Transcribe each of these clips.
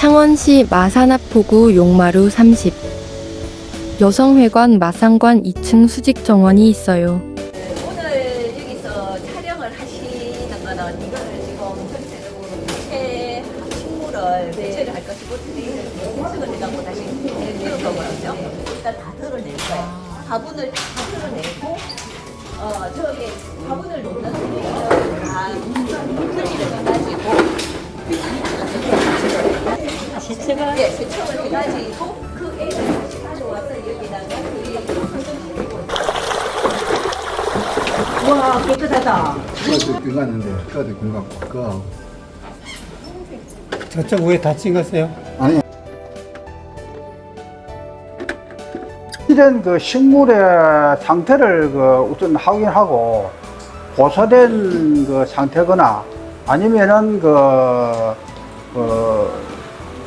서울시 마산합포구 용마루 30 여성회관 마산관 2층 수직 정원이 있어요. 오늘 여기서 촬영을 하시는 거는 이거를 지금 전체적으로 유체 식물을 교체를 할 것이고 트레이를 해석을 해갖고 다시 키울 거거든요. 일단 다 덜어낼 거예요. 화분을 다 덜어내고 어 저기 화분을 놓는 다 트레이를 해가지고 세척을 예, 세척을 해가지고 그 애를 다시 가져와서 여기다가 그와 깨끗하다. 그것도 그거는데 그것도 공감 그거 저쪽 위에 다친 거세요? 아니 이런 그 식물의 상태를 그 우선 확인하고 고사된 그 상태거나 아니면은 그, 그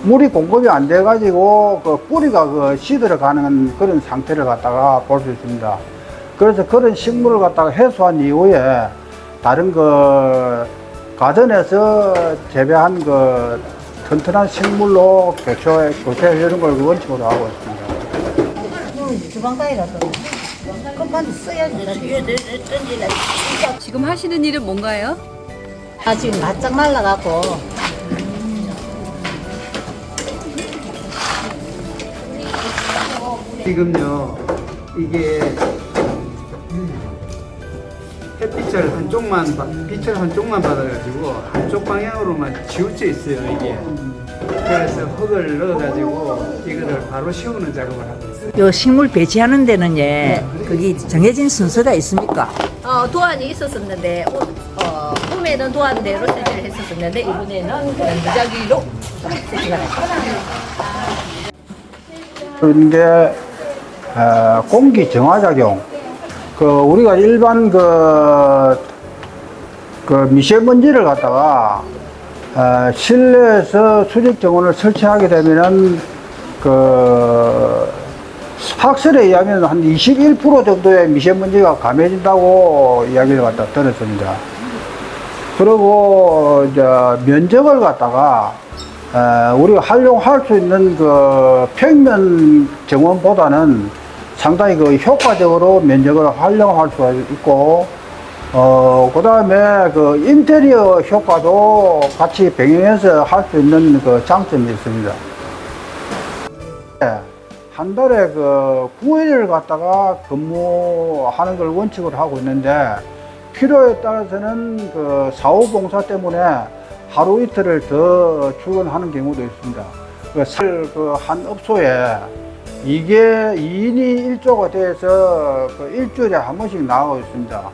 물이 공급이 안 돼 가지고 그 뿌리가 그 시들어 가는 그런 상태를 갖다가 볼 수 있습니다. 그래서 그런 식물을 갖다가 해소한 이후에 다른 그 가전에서 재배한 그 튼튼한 식물로 교체, 교체하는 걸 원칙으로 하고 있습니다. 끝까지 써야지. 지금 하시는 일은 뭔가요? 아 지금 바짝 말라갖고 지금요 이게 햇빛을 한쪽만 받- 빛을 한쪽만 받아가지고 한쪽 방향으로만 치우쳐 있어요 이게 그래서 흙을 넣어가지고 이거를 바로 씌우는 작업을 하고 있어요 요 식물 배치하는 데는 예, 거기 정해진 순서가 있습니까? 어, 도안이 있었었는데 오, 어, 꿈에는 도안대로 설치를 했었었는데 이번에는 그냥 무작위로 설치가 됐어요. 그런 게 어, 공기 정화작용. 그 우리가 일반 그, 그 미세먼지를 갖다가 어, 실내에서 수직 정원을 설치하게 되면은 그 학설에 의하면 한 21% 정도의 미세먼지가 감해진다고 이야기를 갖다 들었습니다. 그리고 이제 면적을 갖다가 어, 우리가 활용할 수 있는 그 평면 정원보다는 상당히 그 효과적으로 면적을 활용할 수가 있고 어, 그 다음에 그 인테리어 효과도 같이 병행해서 할 수 있는 그 장점이 있습니다. 네, 한 달에 그 9일을 갖다가 근무하는 걸 원칙으로 하고 있는데 필요에 따라서는 그 사후 봉사 때문에 하루 이틀을 더 출근하는 경우도 있습니다. 그 한 업소에 이게 2인이 1조가 돼서 그 일주일에 한 번씩 나가고 있습니다.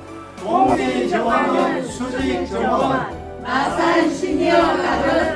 수직 정원 마산 시니어 가든!